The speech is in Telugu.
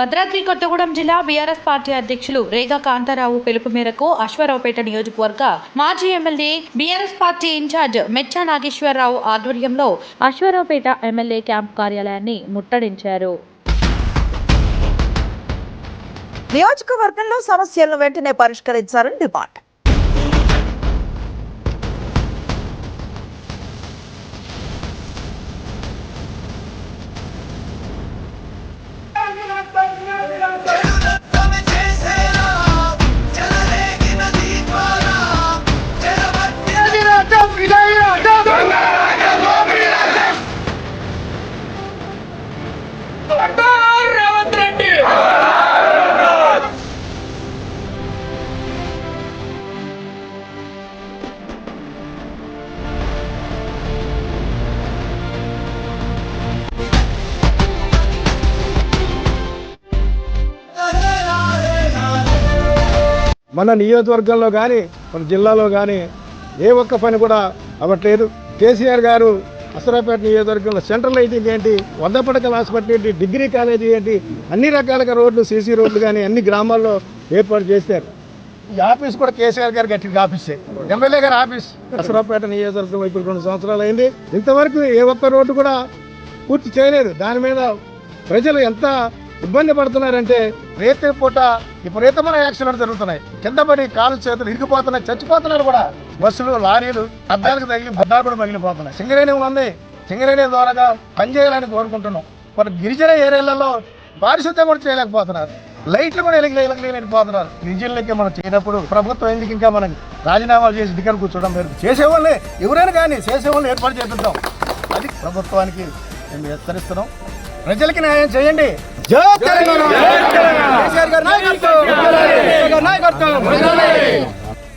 భద్రాద్రి కొత్తగూడెం జిల్లా బీఆర్ఎస్ పార్టీ అధ్యక్షులు రేగా కాంతారావు పిలుపు మేరకు అశ్వారావుపేట నియోజకవర్గ మాజీ MLA BRS party incharge Mecha Nageswararao ఆధ్వర్యంలో అశ్వారావుపేట ఎమ్మెల్యే క్యాంప్ కార్యాలయాన్ని ముట్టడించారు. నియోజకవర్గంలో సమస్యలను వెంటనే పరిష్కరించాలని డిమాండ్. మన నియోజకవర్గంలో కానీ మన జిల్లాలో కానీ ఏ ఒక్క పని కూడా అవ్వట్లేదు. కేసీఆర్ గారు అసరాపేట నియోజకవర్గంలో సెంట్రల్ లైటింగ్ ఏంటి వంద పడకల హాస్పిటల్ ఏంటి డిగ్రీ కాలేజీ ఏంటి అన్ని రకాలుగా రోడ్లు సీసీ రోడ్లు కానీ అన్ని గ్రామాల్లో ఏర్పాటు చేశారు. ఈ ఆఫీస్ కూడా కేసీఆర్ గారు గట్టిగా ఆఫీసే. ఎమ్మెల్యే గారు ఆఫీస్. అసరాపేట నియోజకవర్గం ఇప్పుడు రెండు సంవత్సరాలు అయింది. ఇంతవరకు ఏ ఒక్క రోడ్డు కూడా పూర్తి చేయలేదు. దాని మీద ప్రజలు ఎంత ఇబ్బంది పడుతున్నారంటే రేత్రి పూట విపరీతమైన యాక్సిడెంట్ జరుగుతున్నాయి. కింద పడి కాలు చేతులు ఇరిగిపోతున్నాయి చచ్చిపోతున్నారు కూడా. బస్సులు లారీలు అద్దాలకు తగిలి బద్దాలు కూడా మగిలిపోతున్నాయి సింగరేణి ఉంది. సింగరేణి ద్వారాగా పనిచేయాలని కోరుకుంటున్నాం. మరి గిరిజన ఏరియాలలో పారిశుద్ధ్యం కూడా చేయలేకపోతున్నారు. లైట్లు కూడా ఎలిగి ఎలిగిపోతున్నారు గిరిజనులకి మనం చేయనప్పుడు ప్రభుత్వం ఎందుకు ఇంకా మనం రాజీనామాలు చేసి దిగ్గర కూర్చోవడం లేదు. చేసేవాళ్ళని ఎవరైనా కానీ చేసేవాళ్ళని ఏర్పాటు చేపిద్దాం. అది ప్రభుత్వానికి మేము హెచ్చరిస్తున్నాం. ప్రజలకి న్యాయం చేయండి జై తెలంగాణ! నాయకత్వం! నాయకత్వం!